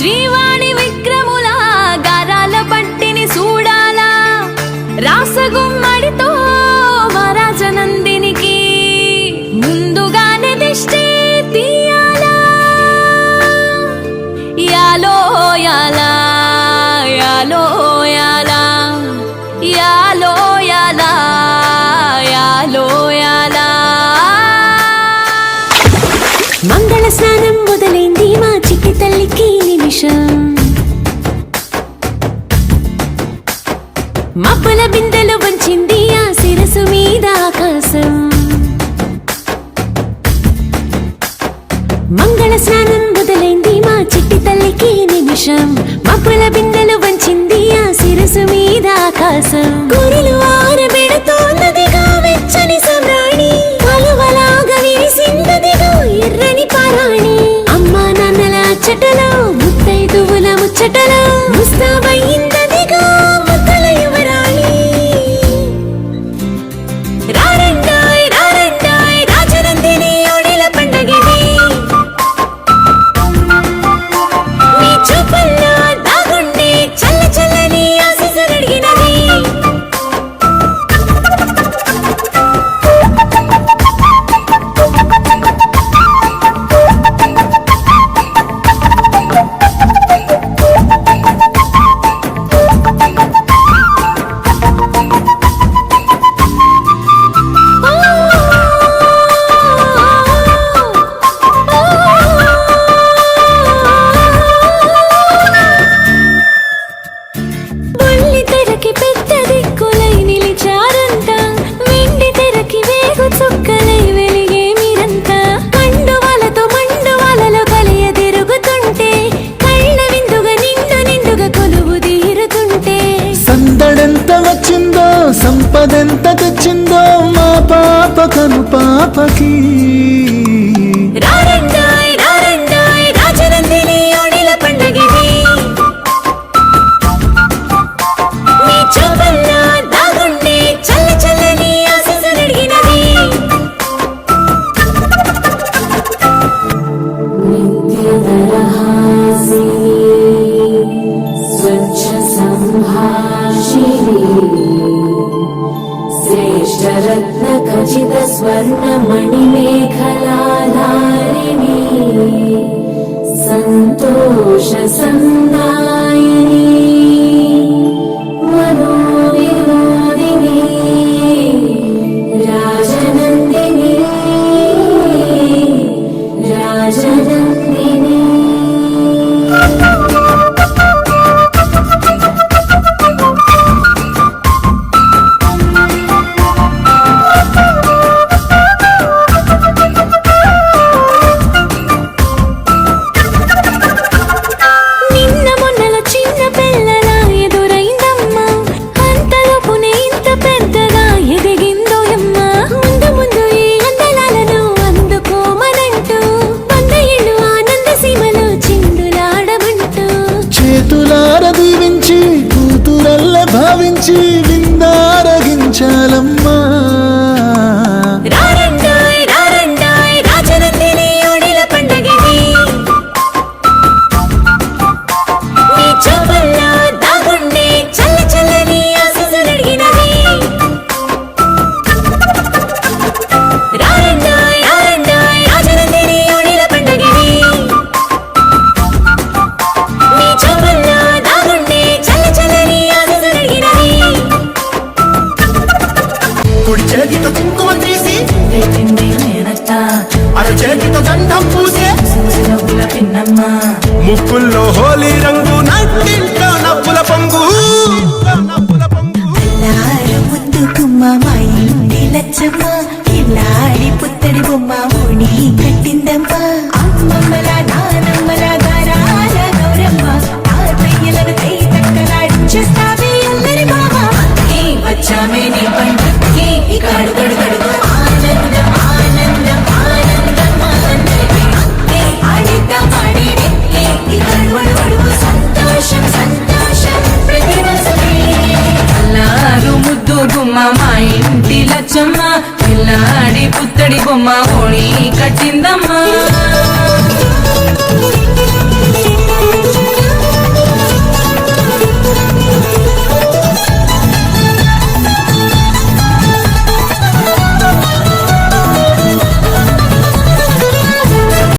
శ్రీవాణి విక్రముల గారాల పట్టిని చూడాలా రాసగుమ్మడితో వరాజనందినికి ముందుగానే దిష్టి తీయాలా. యాలో యాలా యాలో యాలా యాలో యాలా యాలో యాలా. మంగళ స్నానం మబ్బుల బిందెలు వంచింది ఆ శిరసు మీద ఆకాశం. మంగళ స్నానం మొదలైంది మా చిట్టి తల్లికి నిమిషం. మబ్బుల బిందెలు వంచింది ఆ శిరసు మీద ఆకాశం. గురులు ఆరబెడుతోన్నదిగా వెచ్చని సమ్రాణి సంపదెంత తెచ్చిందో మా పాప కను పాపకి. शरत्नखचित स्वर्णमणिमेखलाधारिणी सन्तोषसन्दायिनी मनोविनोदिनी राजनन्दिनी राजनन्दिनी। భావించి కుడి చేతితో కుంకుమ తీసి అర చేతితో దండం పూసే. ముక్కుల్లో హోలీ రంగు నట్టింట్లో నవ్వుల పొంగు. నవ్వుల పొంగు గుమ్మ మా ఇంటి లచ్చమ్మ. కిల్లాడి పుత్తడి బొమ్మ ముడి కట్టిందమ్మ. అమ్మమ్మల నానమ్మల గారాల గౌరమ్మ. తాతయ్యలను కై తక్కలాడించేస్తావే మామ. అక్కే వచ్చామే ఇంటి లచ్చమ్మ పిల్లాడి పుత్తడి బొమ్మ ఓణి కట్టిందమ్మా.